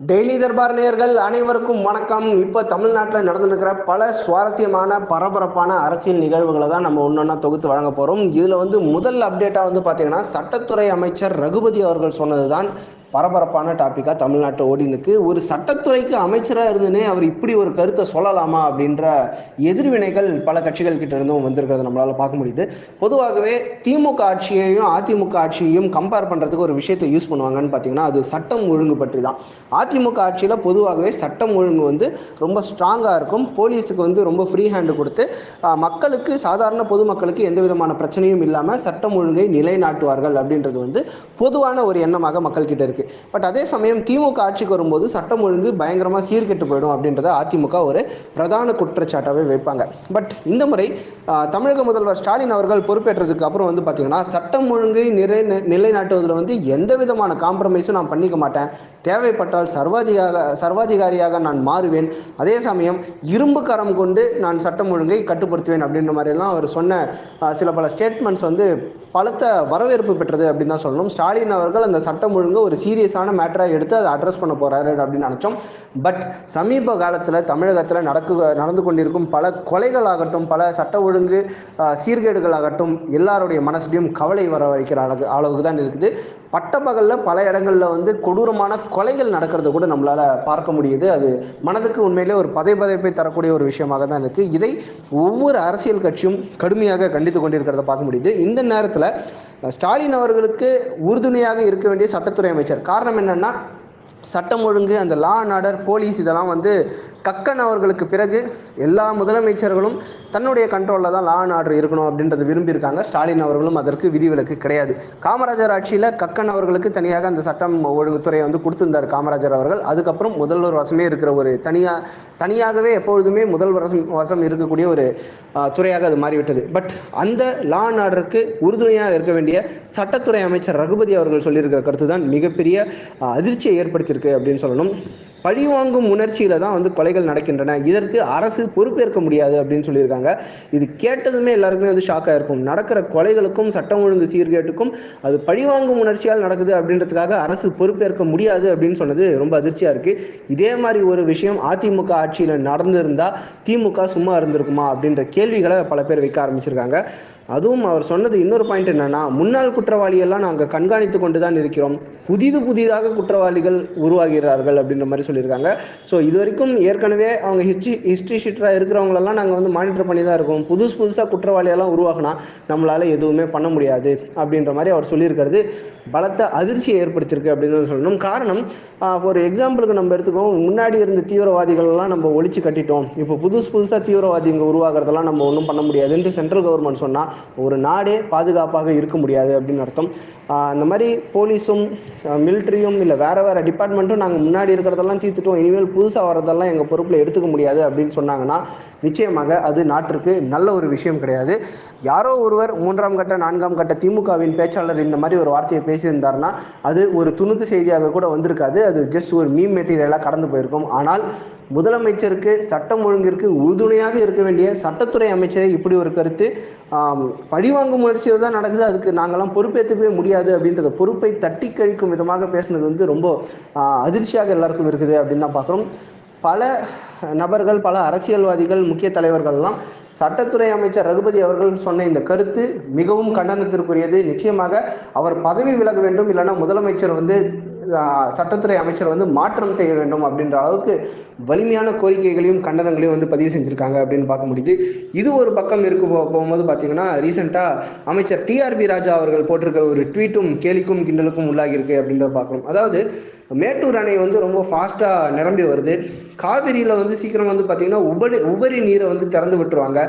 Daily Darbar நேயர்கள் அனைவருக்கும் வணக்கம். இப்போ தமிழ்நாட்டில் நடந்துருக்கிற பல சுவாரஸ்யமான பரபரப்பான அரசியல் நிகழ்வுகளை தான் நம்ம ஒன்றொன்னா தொகுத்து வழங்க போகிறோம் இதில் வந்து முதல் அப்டேட்டாக வந்து பார்த்தீங்கன்னா சட்டத்துறை அமைச்சர் ரகுபதி அவர்கள் சொன்னது தான் பரபரப்பான டாப்பிக்காக தமிழ்நாட்டை ஓடினுக்கு ஒரு சட்டத்துறைக்கு அமைச்சராக இருந்துனே அவர் இப்படி ஒரு கருத்தை சொல்லலாமா அப்படின்ற எதிர்வினைகள் பல கட்சிகள் கிட்ட இருந்தும் வந்திருக்கிறத நம்மளால் பார்க்க முடியுது. பொதுவாகவே திமுக ஆட்சியையும் அதிமுக ஆட்சியையும் கம்பேர் பண்ணுறதுக்கு ஒரு விஷயத்தை யூஸ் பண்ணுவாங்கன்னு பார்த்தீங்கன்னா அது சட்டம் ஒழுங்கு பற்றி தான். அதிமுக ஆட்சியில் பொதுவாகவே சட்டம் ஒழுங்கு வந்து ரொம்ப ஸ்ட்ராங்காக இருக்கும். போலீஸுக்கு வந்து ரொம்ப ஃப்ரீ ஹேண்டு கொடுத்து மக்களுக்கு சாதாரண பொதுமக்களுக்கு எந்த விதமான பிரச்சனையும் இல்லாமல் சட்டம் ஒழுங்கை நிலைநாட்டுவார்கள் அப்படின்றது வந்து பொதுவான ஒரு எண்ணமாக மக்கள்கிட்ட இருக்கு. பட் அதே சமயம் திமுக ஆட்சிக்கு வரும்போது சட்டம் ஒழுங்கு பயங்கரமாக சீர்கெட்டு போயிடும் அப்படின்றத அதிமுக ஒரு பிரதான குற்றச்சாட்டாகவே வைப்பாங்க. பட் இந்த முறை தமிழக முதல்வர் ஸ்டாலின் அவர்கள் பொறுப்பேற்றதுக்கு அப்புறம் வந்து பார்த்தீங்கன்னா சட்டம் ஒழுங்கை நிறை நிலைநாட்டுவதில் வந்து எந்த விதமான காம்ப்ரமைஸும் நான் பண்ணிக்க மாட்டேன். தேவைப்பட்டால் சர்வாதிகார சர்வாதிகாரியாக நான் மாறுவேன். அதே சமயம் இரும்பு கரம் கொண்டு நான் சட்டம் ஒழுங்கை கட்டுப்படுத்துவேன் அப்படின்ற மாதிரிலாம் அவர் சொன்ன சில பல ஸ்டேட்மெண்ட்ஸ் வந்து பலத்த வரவேற்பு பெற்றது அப்படின்னு தான் சொல்லணும். ஸ்டாலின் அவர்கள் அந்த சட்டம் ஒழுங்கு ஒரு சீ சீரியஸான மேட்டராக எடுத்து அதை அட்ரஸ் பண்ண போகிறாரு அப்படின்னு நினச்சோம். பட் சமீப காலத்தில் தமிழகத்தில் நடக்கு நடந்து கொண்டிருக்கும் பல கொலைகளாகட்டும் பல சட்ட ஒழுங்கு சீர்கேடுகளாகட்டும் எல்லாருடைய மனசுலையும் கவலை வர வைக்கிற அளவுக்கு அளவுக்கு தான் இருக்குது. பட்டப்பகலில் பல இடங்களில் வந்து கொடூரமான கொலைகள் நடக்கிறத கூட நம்மளால் பார்க்க முடியுது. அது மனதுக்கு உண்மையிலே ஒரு பதை பதைப்பை தரக்கூடிய ஒரு விஷயமாக தான் இருக்குது இதை ஒவ்வொரு அரசியல் கட்சியும் கடுமையாக கண்டித்து கொண்டிருக்கிறத பார்க்க முடியுது. இந்த நேரத்தில் ஸ்டாலின் அவர்களுக்கு உறுதுணையாக இருக்க வேண்டிய சட்டத்துறை அமைச்சர். காரணம் என்னன்னா சட்டம் ஒழுங்கு அந்த லா அண்ட் ஆர்டர் போலீஸ் இதெல்லாம் வந்து கக்கன் அவர்களுக்கு பிறகு எல்லா முதலமைச்சர்களும் தன்னுடைய கண்ட்ரோலில் தான் லா அண்ட் ஆர்டர் இருக்கணும் அப்படின்றத விரும்பியிருக்காங்க. ஸ்டாலின் அவர்களும் அதற்கு விதிவிலக்கு கிடையாது. காமராஜர் ஆட்சியில் கக்கன் அவர்களுக்கு தனியாக அந்த சட்டம் ஒழுங்குத்துறையை வந்து கொடுத்திருந்தார் காமராஜர் அவர்கள். அதுக்கப்புறம் முதல்வர் வசமே இருக்கிற ஒரு தனியாக தனியாகவே எப்பொழுதுமே முதல்வர் வசம் வசம் இருக்கக்கூடிய ஒரு துறையாக அது மாறிவிட்டது. பட் அந்த லா அண்ட் ஆர்டருக்கு உறுதுணையாக இருக்க வேண்டிய சட்டத்துறை அமைச்சர் ரகுபதி அவர்கள் சொல்லியிருக்கிற கருத்து தான் மிகப்பெரிய அதிர்ச்சியை அதிர்ச்சியை ஏற்படுத்தியிருக்கு அப்படின்னு சொல்லணும். பழிவாங்கும் உணர்ச்சியில தான் வந்து கொலைகள் நடக்கின்றன. இதற்கு அரசு பொறுப்பேற்க முடியாது அப்படின்னு சொல்லியிருக்காங்க. இது கேட்டதுமே எல்லாருக்குமே வந்து ஷாக்காக இருக்கும். நடக்கிற கொலைகளுக்கும் சட்டம் ஒழுங்கு சீர்கேட்டுக்கும் அது பழிவாங்கும் உணர்ச்சியால் நடக்குது அப்படின்றதுக்காக அரசு பொறுப்பேற்க முடியாது அப்படின்னு சொன்னது ரொம்ப அதிர்ச்சியாக இருக்கு. இதே மாதிரி ஒரு விஷயம் அதிமுக ஆட்சியில் நடந்திருந்தால் திமுக சும்மா இருந்திருக்குமா அப்படின்ற கேள்விகளை பல பேர் வைக்க ஆரம்பிச்சிருக்காங்க. அதுவும் அவர் சொன்னது இன்னொரு பாயிண்ட் என்னன்னா முன்னாள் குற்றவாளியெல்லாம் நாங்கள் கண்காணித்து கொண்டு தான் இருக்கிறோம். புதிது புதிதாக குற்றவாளிகள் உருவாகிறார்கள் அப்படின்ற மாதிரி சொல்லியிருக்காங்க. ஸோ இது வரைக்கும் ஏற்கனவே அவங்க ஹிஸ்ட்ரி ஹிஸ்ட்ரி ஷீட்டராக இருக்கிறவங்களெல்லாம் நாங்கள் வந்து மானிட்டர் பண்ணி தான் இருக்கோம். புதுசு புதுசாக குற்றவாளியெல்லாம் உருவாகினா நம்மளால் எதுவுமே பண்ண முடியாது அப்படின்ற மாதிரி அவர் சொல்லியிருக்கிறது. பலத்த அதிர்ச்சியை ஏற்படுத்தியிருக்கு அப்படின்னு சொல்லணும். காரணம் ஒரு எக்ஸாம்பிளுக்கு நம்ம எடுத்துக்கோம் முன்னாடி இருந்த தீவிரவாதிகள் எல்லாம் நம்ம ஒழிச்சு கட்டிட்டோம். இப்போ புதுசு புதுசாக தீவிரவாதிங்க உருவாகிறதெல்லாம் நம்ம ஒன்றும் பண்ண முடியாதுன்ட்டு சென்ட்ரல் கவர்மெண்ட் சொன்னால் ஒரு நாடே பாதுகாப்பாக இருக்க முடியாது அப்படின்னு அர்த்தம். அந்த மாதிரி போலீஸும் மிலிட்ரியும் இல்லை வேற வேற டிபார்ட்மெண்ட்டும் நாங்கள் முன்னாடி இருக்கிறதெல்லாம் தீர்த்துட்டோம். இனிமேல் புதுசாக வரதெல்லாம் எங்கள் பொறுப்பில் எடுத்துக்க முடியாது அப்படின்னு சொன்னாங்கன்னா நிச்சயமாக அது நாட்டிற்கு நல்ல ஒரு விஷயம் கிடையாது. யாரோ ஒருவர் மூன்றாம் கட்ட நான்காம் கட்ட திமுகவின் பேச்சாளர் இந்த மாதிரி ஒரு வார்த்தையை பேசியிருந்தாருன்னா அது ஒரு துணுக்கு செய்தியாக கூட வந்திருக்காது. அது ஜஸ்ட் ஒரு மீம் மெட்டீரியலாக கடந்து போயிருக்கும். ஆனால் முதலமைச்சருக்கு சட்டம் ஒழுங்கிற்கு உறுதுணையாக இருக்க வேண்டிய சட்டத்துறை அமைச்சரை இப்படி ஒரு கருத்து பழிவாங்கும் முயற்சியில் தான் நடக்குது. அதுக்கு நாங்களாம் பொறுப்பேற்றுக்கவே முடியாது அப்படின்றத பொறுப்பை தட்டி கழிக்கும் விதமாக பேசுனது வந்து ரொம்ப அதிர்ச்சியாக எல்லாருக்கும் இருக்குது அப்படின்னு தான் பார்க்குறோம். பல நபர்கள் பல அரசியல்வாதிகள் முக்கிய தலைவர்கள்லாம் சட்டத்துறை அமைச்சர் ரகுபதி அவர்கள் சொன்ன இந்த கருத்து மிகவும் கண்டனத்திற்குரியது. நிச்சயமாக அவர் பதவி விலக வேண்டும் இல்லைன்னா முதலமைச்சர் வந்து சட்டத்துறை அமைச்சர் வந்து மாற்றம் செய்ய வேண்டும் அப்படின்ற அளவுக்கு வலிமையான கோரிக்கைகளையும் கண்டனங்களையும் வந்து பதிவு செஞ்சுருக்காங்க அப்படின்னு பார்க்க முடியுது. இது ஒரு பக்கம் இருக்கு போகும்போது பார்த்தீங்கன்னா ரீசெண்டாக அமைச்சர் டிஆர்பி ராஜா அவர்கள் போட்டிருக்கிற ஒரு ட்வீட்டும் கேலிக்கும் கிண்டலுக்கும் உள்ளாகியிருக்கு அப்படின்றத பார்க்கணும். அதாவது மேட்டூர் அணை வந்து ரொம்ப ஃபாஸ்ட்டாக நிரம்பி வருது. காவிரியில் வந்து சீக்கிரம் வந்து பார்த்தீங்கன்னா உபரி உபரி நீரை வந்து திறந்து விட்டுருவாங்க.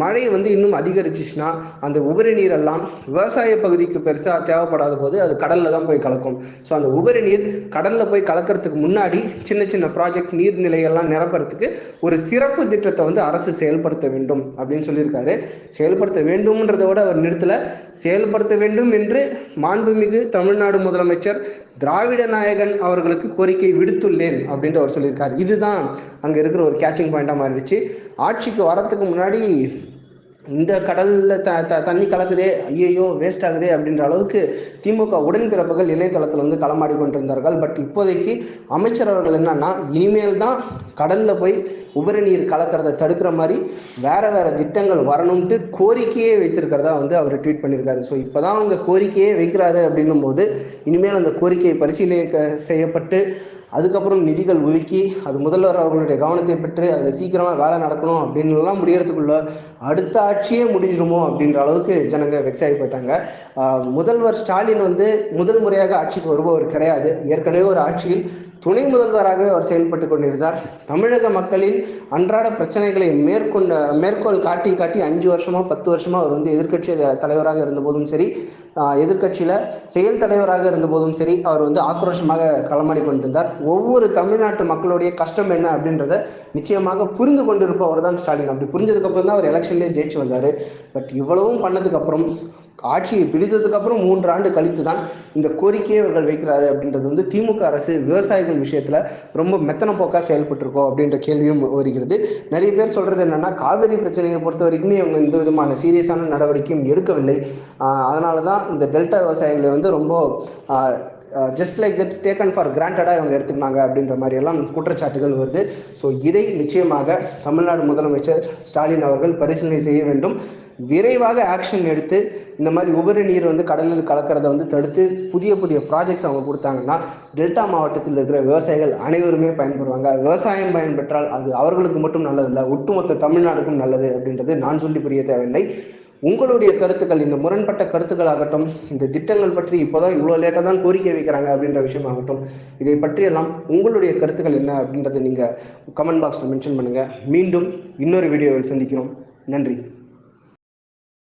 மழை வந்து இன்னும் அதிகரிச்சிச்சுன்னா அந்த உபரி நீரெல்லாம் விவசாய பகுதிக்கு பெருசாக தேவைப்படாத போது அது கடலில் தான் போய் கலக்கும். ஸோ அந்த உபரி நீர் கடலில் போய் கலக்கிறதுக்கு முன்னாடி சின்ன சின்ன ப்ராஜெக்ட்ஸ் நீர்நிலைகள்லாம் நிரப்புறதுக்கு ஒரு சிறப்பு திட்டத்தை வந்து அரசு செயல்படுத்த வேண்டும் அப்படின்னு சொல்லியிருக்காரு. செயல்படுத்த வேண்டும்ன்றதை விட அவர் நிறுத்தல. செயல்படுத்த வேண்டும் என்று மாண்புமிகு தமிழ்நாடு முதலமைச்சர் திராவிட நாயகன் அவர்களுக்கு கோரிக்கை விடுத்துள்ளேன் அப்படின்ட்டு அவர் சொல்லியிருக்காரு. தான் அங்கே இருக்கிற ஒரு கேட்சிங் பாயிண்ட்டாக மாறிடுச்சு. ஆட்சிக்கு வரத்துக்கு முன்னாடி இந்த கடலில் த த தண்ணி கலக்குதே ஐயையோ வேஸ்ட் ஆகுதே அப்படின்ற அளவுக்கு திமுக உடன்பிறப்புகள் இணையதளத்தில் வந்து களமாடி கொண்டிருந்தார்கள். பட் இப்போதைக்கு அமைச்சர் அவர்கள் என்னன்னா இனிமேல் தான் கடலில் போய் உபரி நீர் கலக்கிறத தடுக்கிற மாதிரி வேற வேற திட்டங்கள் வரணும்ட்டு கோரிக்கையே வைத்திருக்கிறதா வந்து அவர் ட்வீட் பண்ணியிருக்காரு ஸோ இப்போ தான் அவங்க கோரிக்கையே வைக்கிறாரு அப்படின்னும் போது இனிமேல் அந்த கோரிக்கையை பரிசீலிக்க செய்யப்பட்டு அதுக்கப்புறம் நிதிகள் ஒதுக்கி அது முதல்வர் அவர்களுடைய கவனத்தை பெற்று அதில் சீக்கிரமாக வேலை நடக்கணும் அப்படின்லாம் முடியறதுக்குள்ள அடுத்த ஆட்சியே முடிஞ்சிருமோ அப்படின்ற அளவுக்கு ஜனங்க வெக்ஸ் ஆகி போயிட்டாங்க. முதல்வர் ஸ்டாலின் வந்து முதல் முறையாக ஆட்சிக்கு வருபவர் கிடையாது. ஏற்கனவே ஒரு ஆட்சியில் துணை முதல்வராகவே அவர் செயல்பட்டு கொண்டிருந்தார். தமிழக மக்களின் அன்றாட பிரச்சனைகளை மேற்கொண்ட மேற்கோள் காட்டி காட்டி அஞ்சு வருஷமா பத்து வருஷமா அவர் வந்து எதிர்க்கட்சி தலைவராக இருந்தபோதும் சரி எதிர்கட்சியில செயல் தலைவராக இருந்தபோதும் சரி அவர் வந்து ஆக்ரோஷமாக களமாடி கொண்டிருந்தார். ஒவ்வொரு தமிழ்நாட்டு மக்களுடைய கஷ்டம் என்ன அப்படின்றத நிச்சயமாக புரிந்து கொண்டிருப்பவர் தான் ஸ்டாலின். அப்படி புரிஞ்சதுக்கு அப்புறம் தான் அவர் எலெக்ஷன்லேயே ஜெயிச்சு வந்தார். பட் இவ்வளவும் பண்ணதுக்கு அப்புறம் ஆட்சியை பிடித்ததுக்கு அப்புறம் மூன்று ஆண்டு கழித்து தான் இந்த கோரிக்கையை இவர்கள் வைக்கிறாரு அப்படின்றது வந்து திமுக அரசு விவசாயிகள் விஷயத்துல ரொம்ப மெத்தன போக்கா செயல்பட்டு இருக்கோம் அப்படின்ற கேள்வியும் வருகிறது. நிறைய பேர் சொல்றது என்னன்னா காவிரி பிரச்சனையை பொறுத்த வரைக்குமே அவங்க எந்த விதமான சீரியஸான நடவடிக்கையும் எடுக்கவில்லை. ஆஹ் அதனாலதான் இந்த டெல்டா விவசாயிகளை வந்து ரொம்ப just like that taken for கிராண்டடாக இவங்க எடுத்துக்கினாங்க அப்படின்ற மாதிரி எல்லாம் குற்றச்சாட்டுகள் வருது. ஸோ இதை நிச்சயமாக தமிழ்நாடு முதலமைச்சர் ஸ்டாலின் அவர்கள் பரிசீலனை செய்ய வேண்டும். விரைவாக ஆக்ஷன் எடுத்து இந்த மாதிரி உபரி நீர் வந்து கடலில் கலக்கிறத வந்து தடுத்து புதிய புதிய ப்ராஜெக்ட்ஸ் அவங்க கொடுத்தாங்கன்னா டெல்டா மாவட்டத்தில் இருக்கிற விவசாயிகள் அனைவருமே பயன்பெறுவாங்க. விவசாயம் பயன்பெற்றால் அது அவர்களுக்கு மட்டும் நல்லதில்லை ஒட்டுமொத்த தமிழ்நாடுக்கும் நல்லது அப்படின்றது நான் சொல்லி புரிய தேவையில்லை. உங்களுடைய கருத்துக்கள் இந்த முரண்பட்ட கருத்துக்களாகட்டும் இந்த திட்டங்கள் பற்றி இப்போதான் இவ்வளோ லேட்டாக தான் கோரிக்கை வைக்கிறாங்க அப்படின்ற விஷயமாகட்டும் இதை பற்றியெல்லாம் உங்களுடைய கருத்துக்கள் என்ன அப்படின்றத நீங்கள் கமெண்ட் பாக்ஸில் மென்ஷன் பண்ணுங்கள் மீண்டும் இன்னொரு வீடியோவில் சந்திக்கிறோம். நன்றி.